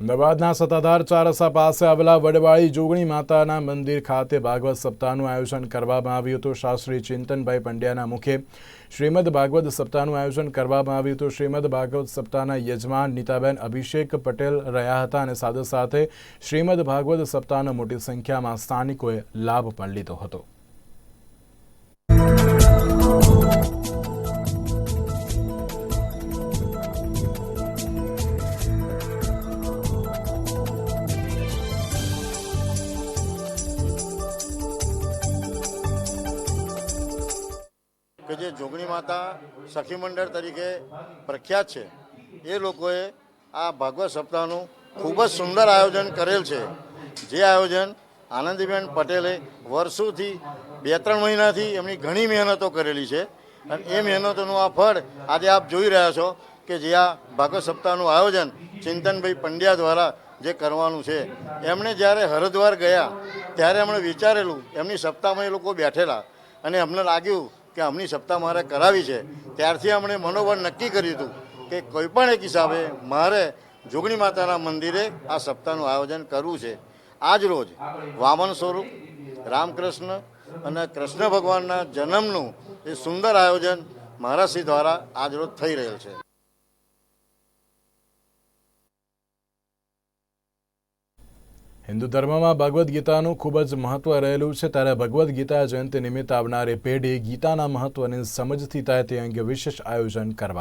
અમદાવાદના સત્તાધાર ચારસા પાસે આવેલા વડવાળી જોગણી માતાના મંદિર ખાતે ભાગવત સપ્તાહનું આયોજન કરવામાં આવ્યું હતું. શાસ્ત્રી ચિંતનભાઈ પંડ્યાના મુખે શ્રીમદ ભાગવત સપ્તાહનું આયોજન કરવામાં આવ્યું હતું. શ્રીમદ ભાગવત સપ્તાહના યજમાન નીતાબેન અભિષેક પટેલ રહ્યા હતા અને સાથે સાથે શ્રીમદ ભાગવત સપ્તાહનો મોટી સંખ્યામાં સ્થાનિકોએ લાભ પણ લીધો હતો. કે જે જોગણી માતા સખી મંડળ તરીકે પ્રખ્યાત છે, એ લોકોએ આ ભાગવત સપ્તાહનું ખૂબ જ સુંદર આયોજન કરેલ છે. જે આયોજન આનંદીબેન પટેલે વર્ષોથી બે ત્રણ મહિનાથી એમની ઘણી મહેનતો કરેલી છે અને એ મહેનતોનું આ ફળ આજે આપ જોઈ રહ્યા છો કે જે આ ભાગવત સપ્તાહનું આયોજન ચિંતનભાઈ પંડ્યા દ્વારા જે કરવાનું છે. એમણે જ્યારે હરિદ્વાર ગયા, ત્યારે એમણે વિચારેલું, એમની સપ્તાહમાં એ લોકો બેઠેલા અને અમને લાગ્યું કે અમની સપ્તાહ મારે કરાવી છે. ત્યારથી અમને મનોબળ નક્કી કર્યું હતું કે કોઈ પણ એક હિસાબે મારે જોગણી માતાના મંદિરે આ સપ્તાહનું આયોજન કરવું છે. આજ રોજ વામન સ્વરૂપ, રામકૃષ્ણ અને કૃષ્ણ ભગવાનના જન્મનું એ સુંદર આયોજન મહારાજશ્રી દ્વારા આજ રોજ થઈ રહેલ છે. હિન્દુ ધર્મમાં ભગવદ્ ગીતાનું ખૂબ જ મહત્વ રહેલું છે. ત્યારે ભગવદ્ ગીતા જયંતિ નિમિત્તે આવનારી પેઢી ગીતાના મહત્વની સમજથી થાય તે અંગે વિશેષ આયોજન કરવા